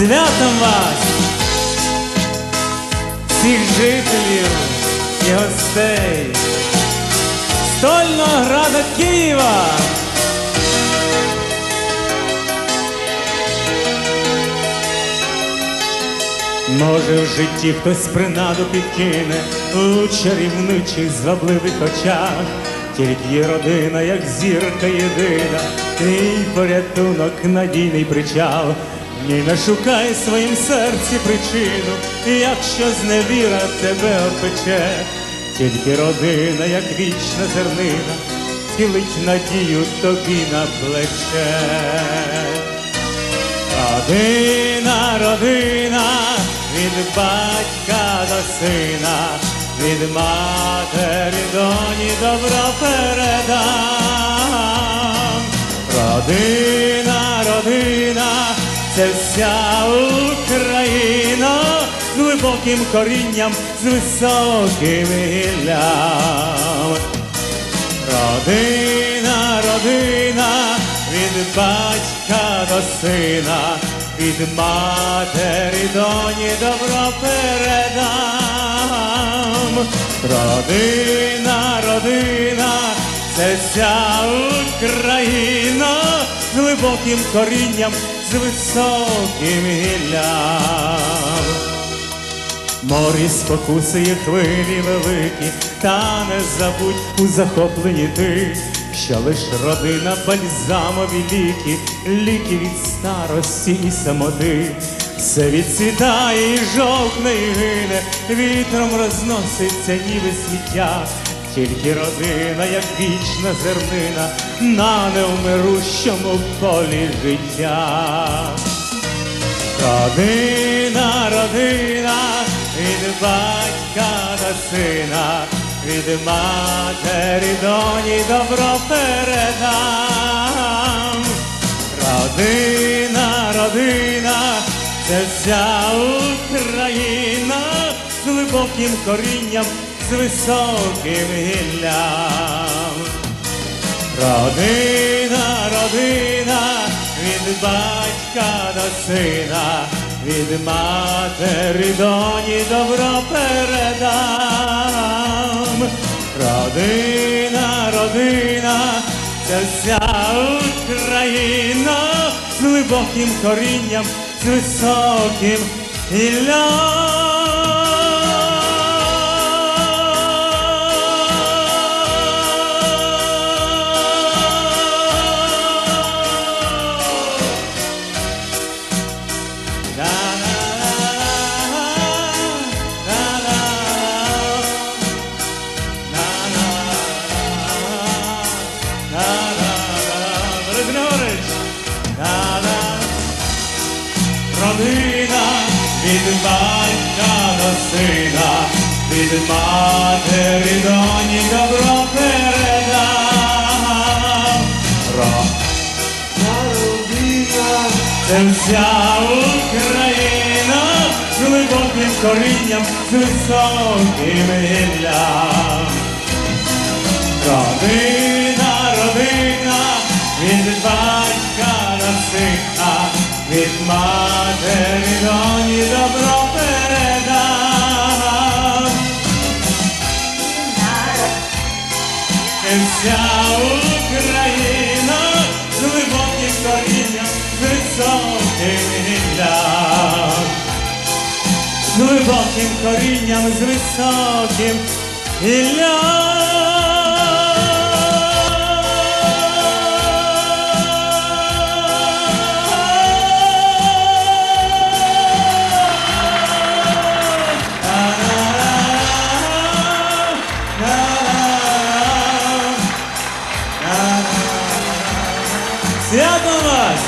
Святом вас, всіх жителів і гостей стольного града Києва. Може, в житті хтось принаду підкине у чарівничих звабливих очах, тільки є родина, як зірка єдина, твій порятунок, надійний причал. Ні, не шукай своїм серці причину, якщо зневіра тебе опече, тільки родина, як вічна зернина, цілить надію тобі на плече. Родина, родина, від батька до сина, від матері доні добро передам. Родина, родина, це вся Україна з глибоким корінням, з високим гіллям. Родина, родина, від батька до сина, від матері доні добро передам. Родина, родина, це вся Україна з глибоким корінням, з високим гіллям. Морі спокусує хвилі великі, та не забудь у захопленні ти, що лиш родина бальзамові ліки, ліки від старості і самоти. Все відцвітає і жовтне і гине, вітром розноситься ніби сміття, тільки родина, як вічна зернина, на невмирущому полі життя. Родина, родина, від батька до сина, від матері доні добро передам. Родина, родина, це вся Україна глибоким корінням, з високим гіллям. Родина, родина, від батька до сина, від матері доні добро передам. Родина, родина, це вся Україна з глибоким корінням, з високим гіллям. Родина від батька до сина, від матері доні добро передам. Ро- це вся Україна з глибоким корінням, з високим гіллям. Родина, родина, від матері доні добро передам. Це вся Україна з глибоким корінням, високим гіллям. З глибоким корінням, з високим гіллям. Свято вас!